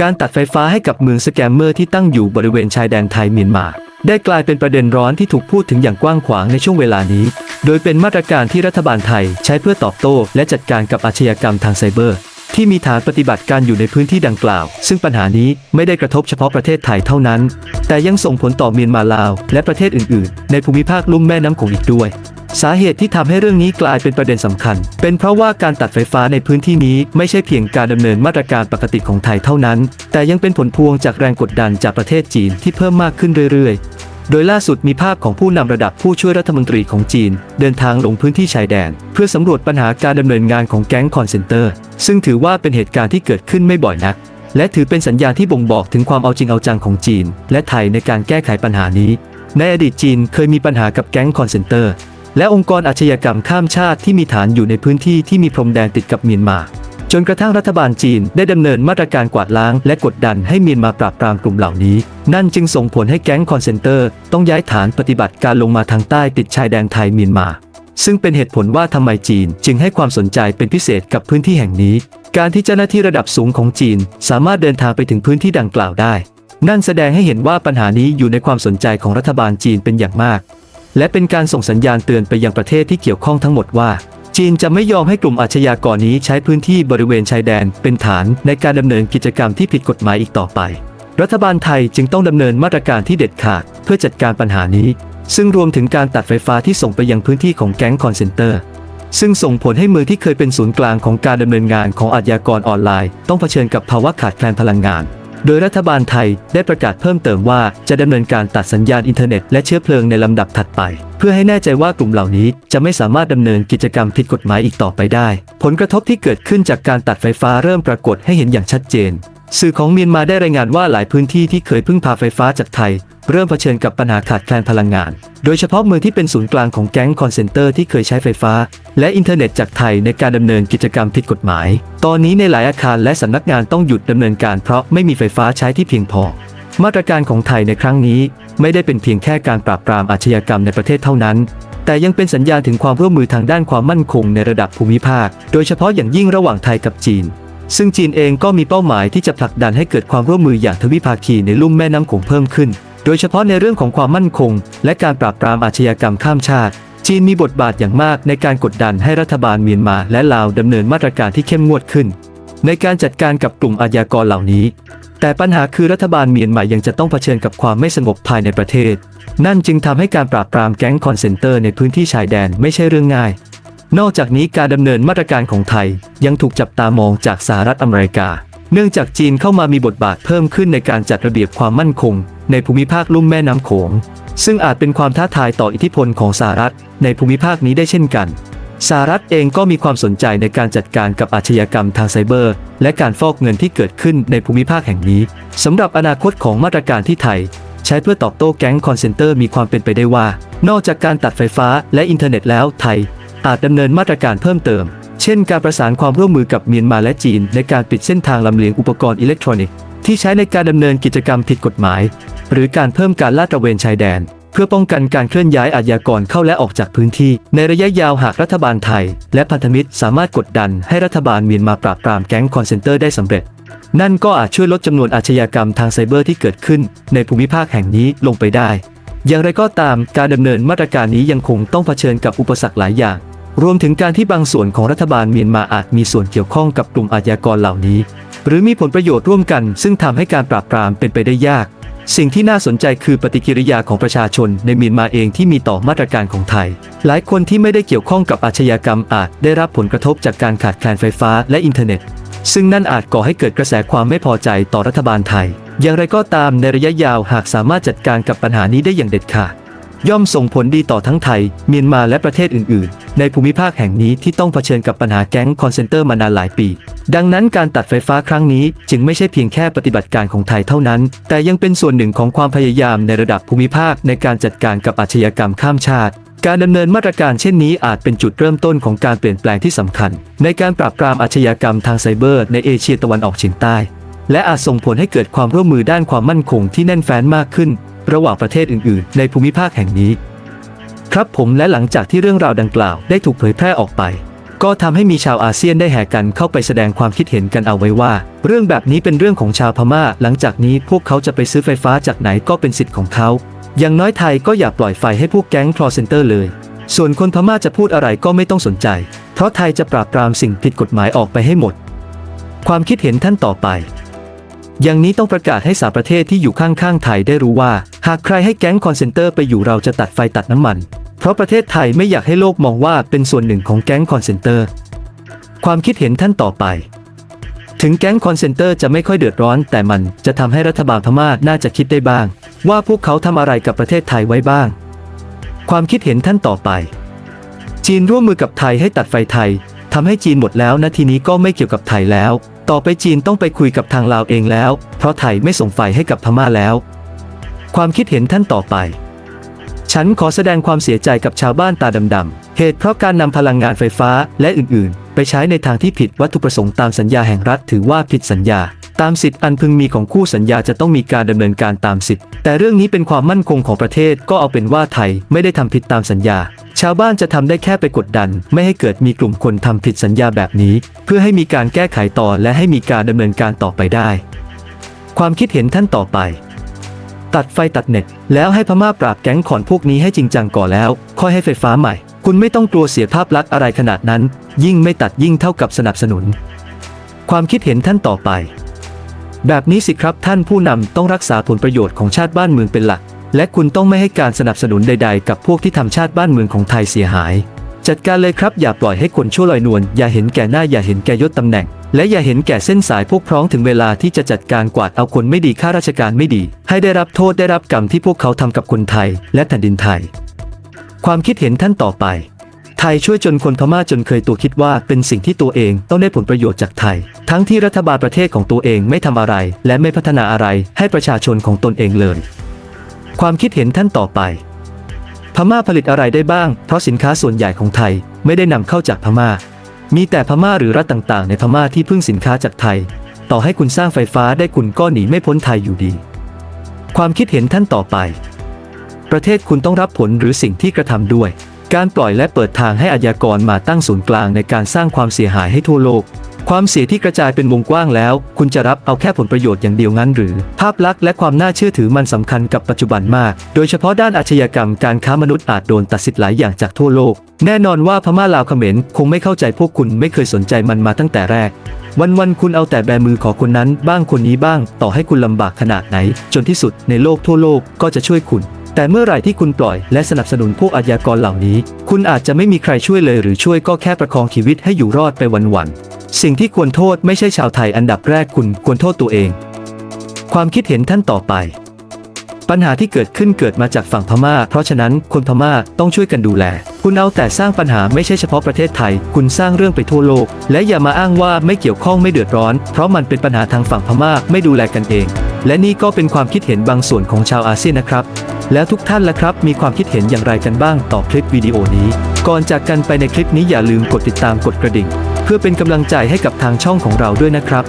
การตัดไฟฟ้าให้กับเมืองสแกมเมอร์ที่ตั้งอยู่บริเวณชายแดนไทยเมียนมา ได้กลายเป็นประเด็นร้อนที่ถูกพูดถึงอย่างกว้างขวางในช่วงเวลานี้ โดยเป็นมาตรการที่รัฐบาลไทยใช้เพื่อตอบโต้และจัดการกับอาชญากรรมทางไซเบอร์ ที่มีฐานปฏิบัติการอยู่ในพื้นที่ดังกล่าว ซึ่งปัญหานี้ไม่ได้กระทบเฉพาะประเทศไทยเท่านั้น แต่ยังส่งผลต่อเมียนมาลาว และประเทศอื่น ๆ ในภูมิภาคลุ่มแม่น้ำโขงอีกด้วย สาเหตุที่ทำให้เรื่องนี้กลายเป็นประเด็นสำคัญ เป็นเพราะว่าการตัดไฟฟ้าในพื้นที่นี้ไม่ใช่เพียงการดำเนินมาตรการปกติของไทยเท่านั้น แต่ยังเป็นผลพวงจากแรงกดดันจากประเทศจีนที่เพิ่มมากขึ้นเรื่อยๆ โดยล่าสุดมีภาพของผู้นำระดับผู้ช่วยรัฐมนตรีของจีน เดินทางลงพื้นที่ชายแดน เพื่อสำรวจปัญหาการดำเนินงานของแก๊งคอนเซนเตอร์ ซึ่งถือว่าเป็นเหตุการณ์ที่เกิดขึ้นไม่บ่อยนักและถือเป็นสัญญาณที่บ่งบอกถึงความเอาจริงเอาจังของจีน และไทยในการแก้ไขปัญหานี้ ในอดีตจีนเคยมีปัญหากับแก๊งคอนเซนเตอร์ และองค์กรอาชญากรรมข้ามชาติที่มีฐานอยู่ในพื้นที่ที่มีพรมแดนติดกับเมียนมาจนกระทั่งรัฐบาลจีนได้ดำเนินมาตรการกวาดล้างและกดดันให้เมียนมาปราบปรามกลุ่มเหล่านี้ นั่นจึงส่งผลให้แก๊งคอนเซนเตอร์ ต้องย้ายฐานปฏิบัติการลงมาทางใต้ติดชายแดนไทยเมียนมา ซึ่งเป็นเหตุผลว่าทำไมจีนจึงให้ความสนใจเป็นพิเศษกับพื้นที่แห่งนี้ การที่เจ้าหน้าที่ระดับสูงของจีน สามารถเดินทางไปถึงพื้นที่ดังกล่าวได้ นั่นแสดงให้เห็นว่าปัญหานี้อยู่ในความสนใจของรัฐบาลจีนเป็นอย่างมาก และเป็นการส่งสัญญาณเตือนไปยังประเทศที่เกี่ยวข้องทั้งหมดว่า จีนจะไม่ยอมให้กลุ่มอาชญากรนี้ใช้พื้นที่บริเวณชายแดนเป็นฐานในการดำเนินกิจกรรมที่ผิดกฎหมายอีกต่อไป รัฐบาลไทยจึงต้องดำเนินมาตรการที่เด็ดขาดเพื่อจัดการปัญหานี้ ซึ่งรวมถึงการตัดไฟฟ้าที่ส่งไปยังพื้นที่ของแก๊งคอนเซนเตอร์ซึ่งส่งผลให้เมืองที่เคยเป็นศูนย์กลางของการดำเนินงานของอาชญากรออนไลน์ ต้องเผชิญกับภาวะขาดแคลนพลังงาน โดยรัฐบาลไทยได้ประกาศเพิ่มเติมว่าจะดำเนินการตัดสัญญาณอินเทอร์เน็ตและเชื้อเพลิงในลำดับถัดไป เพื่อให้แน่ใจว่ากลุ่มเหล่านี้จะไม่สามารถดำเนินกิจกรรมผิดกฎหมายอีกต่อไปได้ ผลกระทบที่เกิดขึ้นจากการตัดไฟฟ้าเริ่มปรากฏให้เห็นอย่างชัดเจน สื่อของเมียนมาได้รายงานว่าหลายพื้นที่ที่เคยพึ่งพาไฟฟ้าจากไทย เริ่มเผชิญกับปัญหาขาดแคลนพลังงาน โดยเฉพาะเมืองที่เป็นศูนย์กลางของแก๊งคอนเซนเตอร์ที่เคยใช้ไฟฟ้า และอินเทอร์เน็ตจากไทยในการดำเนินกิจกรรมผิดกฎหมาย ตอนนี้ในหลายอาคารและสำนักงานต้องหยุดดำเนินการเพราะไม่มีไฟฟ้าใช้ที่เพียงพอ มาตรการของไทยในครั้งนี้ ไม่ได้เป็นเพียงแค่การปราบปรามอาชญากรรมในประเทศเท่านั้นแต่ยังเป็นสัญญาณถึงความร่วมมือทางด้านความมั่นคงในระดับภูมิภาค โดยเฉพาะอย่างยิ่งระหว่างไทยกับจีน ซึ่งจีนเองก็มีเป้าหมายที่จะผลักดันให้เกิดความร่วมมืออย่างทวิภาคีในลุ่มแม่น้ำโขงเพิ่มขึ้น โดยเฉพาะในเรื่องของความมั่นคง และการปราบปรามอาชญากรรมข้ามชาติ จีนมีบทบาทอย่างมากในการกดดันให้รัฐบาลเมียนมาและลาวดำเนินมาตรการที่เข้มงวดขึ้น ในการจัดการกับกลุ่มอาชญากรเหล่านี้ แต่ปัญหาคือรัฐบาลเมียนมายังจะต้องเผชิญกับความไม่สงบภายในประเทศ นั่นจึงทำให้การปราบปรามแก๊งคอนเซนเตอร์ในพื้นที่ชายแดนไม่ใช่เรื่องง่าย นอกจากนี้การดำเนินมาตรการของไทย ยังถูกจับตามองจากสหรัฐอเมริกา เนื่องจากจีนเข้ามามีบทบาทเพิ่มขึ้นในการจัดระเบียบความมั่นคง ในภูมิภาคลุ่มแม่น้ำโขง ซึ่งอาจเป็นความท้าทายต่ออิทธิพลของสหรัฐในภูมิภาคนี้ได้เช่นกันสหรัฐเองก็มีความสนใจในการจัดการกับอาชญากรรมทางไซเบอร์ และการฟอกเงินที่เกิดขึ้นในภูมิภาคแห่งนี้สำหรับอนาคตของมาตรการที่ไทย ใช้เพื่อตอบโต้แก๊งคอนเซนเตอร์มีความเป็นไปได้ว่า นอกจากการตัดไฟฟ้าและอินเทอร์เน็ตแล้วไทย อาจดำเนินมาตรการเพิ่มเติม เช่น การประสานความร่วมมือกับเมียนมาและจีน ในการปิดเส้นทางลำเลียงอุปกรณ์อิเล็กทรอนิกส์ที่ใช้ในการดำเนินกิจกรรมผิดกฎหมาย หรือการเพิ่มการลาดตระเวนชายแดน เพื่อป้องกันการเคลื่อนย้ายอาชญากรเข้าและออกจากพื้นที่ ในระยะยาวหากรัฐบาลไทย และพันธมิตรสามารถกดดันให้รัฐบาลเมียนมาปราบปรามแก๊งคอนเซนเตอร์ได้สำเร็จ นั่นก็อาจช่วยลดจำนวนอาชญากรรมทางไซเบอร์ที่เกิดขึ้น ในภูมิภาคแห่งนี้ลงไปได้ อย่างไรก็ตามการดำเนินมาตรการนี้ยังคงต้องเผชิญกับอุปสรรคหลายอย่าง รวมถึงการที่บางส่วนของรัฐบาลเมียนมาอาจมีส่วนเกี่ยวข้องกับกลุ่มอาชญากรเหล่านี้ หรือมีผลประโยชน์ร่วมกัน ซึ่งทำให้การปราบปรามเป็นไปได้ยาก สิ่งที่น่าสนใจคือปฏิกิริยาของประชาชนในเมียนมาเองที่มีต่อมาตรการของไทย หลายคนที่ไม่ได้เกี่ยวข้องกับอาชญากรรมอาจได้รับผลกระทบจากการขาดแคลนไฟฟ้าและอินเทอร์เน็ต ซึ่งนั่นอาจก่อให้เกิดกระแสความไม่พอใจต่อรัฐบาลไทย อย่างไรก็ตามในระยะยาวหากสามารถจัดการกับปัญหานี้ได้อย่างเด็ดขาดย่อมส่งผลดีต่อทั้งไทย เมียนมาและประเทศอื่นๆ ในภูมิภาคแห่งนี้ที่ต้องเผชิญกับปัญหาแก๊งคอนเซนเตอร์มานานหลายปี ดังนั้นการตัดไฟฟ้าครั้งนี้จึงไม่ใช่เพียงแค่ปฏิบัติการของไทยเท่านั้น แต่ยังเป็นส่วนหนึ่งของความพยายามในระดับภูมิภาคในการจัดการกับอาชญากรรมข้ามชาติการดำเนินมาตรการเช่นนี้อาจเป็นจุดเริ่มต้นของการเปลี่ยนแปลงที่สำคัญ ในการปราบปรามอาชญากรรมทางไซเบอร์ในเอเชียตะวันออกเฉียงใต้ และอาจส่งผลให้เกิดความร่วมมือด้านความมั่นคงที่แน่นแฟ้นมากขึ้น ระหว่างประเทศอื่นๆ ในภูมิภาคแห่งนี้ ครับผมและหลังจากที่เรื่องราวดังกล่าวได้ถูกเผยแพร่ออกไป ก็ทำให้มีชาวอาเซียนได้แห่กันเข้าไปแสดงความคิดเห็นกันเอาไว้ว่า เรื่องแบบนี้เป็นเรื่องของชาวพม่า หลังจากนี้พวกเขาจะไปซื้อไฟฟ้าจากไหนก็เป็นสิทธิ์ของเขา อย่างน้อยไทยก็อย่าปล่อยไฟให้พวกแก๊งคลอเซนเตอร์เลย ส่วนคนพม่าจะพูดอะไรก็ไม่ต้องสนใจ เพราะไทยจะปราบปรามสิ่งผิดกฎหมายออกไปให้หมด ความคิดเห็นท่านต่อไปอย่างนี้ต้องประกาศให้สาประเทศที่อยู่ข้างๆไทยได้รู้ว่า หากใครให้แก๊งคอนเซนเตอร์ไปอยู่เราจะตัดไฟตัดน้ำมัน เพราะประเทศไทยไม่อยากให้โลกมองว่าเป็นส่วนหนึ่งของแก๊งคอนเซนเตอร์ ความคิดเห็นท่านต่อไป ถึงแก๊งคอนเซนเตอร์จะไม่ค่อยเดือดร้อน แต่มันจะทำให้รัฐบาลพม่าน่าจะคิดได้บ้าง ว่าพวกเขาทำอะไรกับประเทศไทยไว้บ้าง ความคิดเห็นท่านต่อไป จีนร่วมมือกับไทยให้ตัดไฟไทยทำให้จีนหมดแล้วนะทีนี้ก็ไม่เกี่ยวกับไทยแล้ว ต่อไปจีนต้องไปคุยกับทางลาวเองแล้ว เพราะไทยไม่ส่งไฟให้กับพม่าแล้ว ความคิดเห็นท่านต่อไป ฉันขอแสดงความเสียใจกับชาวบ้านตาดำๆ เหตุเพราะการนำพลังงานไฟฟ้าและอื่นๆ ไปใช้ในทางที่ผิดวัตถุประสงค์ตามสัญญาแห่งรัฐถือว่าผิดสัญญา ตามสิทธิ์อันพึงมีของคู่สัญญาจะต้องมีการดำเนินการตามสิทธิ์แต่เรื่องนี้เป็นความมั่นคงของประเทศก็เอาเป็นว่าไทยไม่ได้ทำผิดตามสัญญา ชาวบ้านจะทำได้แค่ไปกดดัน ไม่ให้เกิดมีกลุ่มคนทำผิดสัญญาแบบนี้ เพื่อให้มีการแก้ไขต่อและให้มีการดำเนินการต่อไปได้ ความคิดเห็นท่านต่อไป ตัดไฟตัดเน็ต แล้วให้พม่าปราบแก๊งขอนพวกนี้ให้จริงจังก่อนแล้ว ค่อยให้ไฟฟ้าใหม่ คุณไม่ต้องกลัวเสียภาพลักษณ์อะไรขนาดนั้น ยิ่งไม่ตัดยิ่งเท่ากับสนับสนุน ความคิดเห็นท่านต่อไป แบบนี้สิครับท่านผู้นำต้องรักษาผลประโยชน์ของชาติบ้านเมืองเป็นหลัก และคุณต้องไม่ให้การสนับสนุนใด ๆ กับพวกที่ทำชาติบ้านเมืองของไทยเสียหาย จัดการเลยครับอย่าปล่อยให้คนชั่วลอยนวลอย่าเห็นแก่หน้าอย่าเห็นแก่ยศตำแหน่ง และอย่าเห็นแก่เส้นสายพวกพร้องถึงเวลาที่จะจัดการกวาดเอาคนไม่ดีข้าราชการไม่ดี ให้ได้รับโทษได้รับกรรมที่พวกเขาทำกับคนไทย และแผ่นดินไทย ความคิดเห็นท่านต่อไป ไทยช่วยจนคนพม่าจนเคยตัวคิดว่าเป็นสิ่งที่ตัวเองต้องได้ผลประโยชน์จากไทย ทั้งที่รัฐบาลประเทศของตัวเองไม่ทำอะไร และไม่พัฒนาอะไรให้ประชาชนของตนเองเลย ความคิดเห็นท่านต่อไป พม่าผลิตอะไรได้บ้าง เพราะสินค้าส่วนใหญ่ของไทยไม่ได้นำเข้าจากพม่า มีแต่พม่าหรือรัฐต่างๆ ในพม่าที่พึ่งสินค้าจากไทย ต่อให้คุณสร้างไฟฟ้าได้คุณก็หนีไม่พ้นไทยอยู่ดี ความคิดเห็นท่านต่อไป ประเทศคุณต้องรับผลหรือสิ่งที่กระทำด้วย การปล่อยและเปิดทางให้อาชญากรมาตั้งศูนย์กลางในการสร้างความเสียหายให้ทั่วโลก ความเสียที่กระจายเป็นวงกว้างแล้ว คุณจะรับเอาแค่ผลประโยชน์อย่างเดียวงั้นหรือ ภาพลักษณ์และความน่าเชื่อถือมันสำคัญกับปัจจุบันมาก โดยเฉพาะด้านอาชญากรรมการค้ามนุษย์อาจโดนตัดสิทธิ์หลายอย่างจากทั่วโลก แน่นอนว่าพม่าลาวเขมรคงไม่เข้าใจพวกคุณไม่เคยสนใจมันมาตั้งแต่แรก วันๆคุณเอาแต่แบมือขอคนนั้นบ้างคนนี้บ้าง ต่อให้คุณลำบากขนาดไหน จนที่สุดในโลกทั่วโลกก็จะช่วยคุณ แต่เมื่อไหร่ที่คุณปล่อยและสนับสนุนพวกอาชญากรเหล่านี้ คุณอาจจะไม่มีใครช่วยเลยหรือช่วยก็แค่ประคองชีวิตให้อยู่รอดไปวันๆ สิ่งที่ควรโทษไม่ใช่ชาวไทยอันดับแรกคุณควรโทษตัวเอง ความคิดเห็นท่านต่อไป ปัญหาที่เกิดขึ้นเกิดมาจากฝั่งพม่า เพราะฉะนั้นคนพม่าต้องช่วยกันดูแล คุณเอาแต่สร้างปัญหาไม่ใช่เฉพาะประเทศไทย คุณสร้างเรื่องไปทั่วโลก และอย่ามาอ้างว่าไม่เกี่ยวข้องไม่เดือดร้อน เพราะมันเป็นปัญหาทางฝั่งพม่าไม่ดูแลกันเอง และนี่ก็เป็นความคิดเห็นบางส่วนของชาวอาเซียนนะครับ แล้วทุกท่านล่ะครับมีความคิดเห็นอย่างไรกันบ้างต่อคลิปวิดีโอนี้ ก่อนจากกันไปในคลิปนี้อย่าลืมกดติดตามกดกระดิ่ง เพื่อเป็นกำลังใจให้กับทางช่องของเราด้วยนะครับ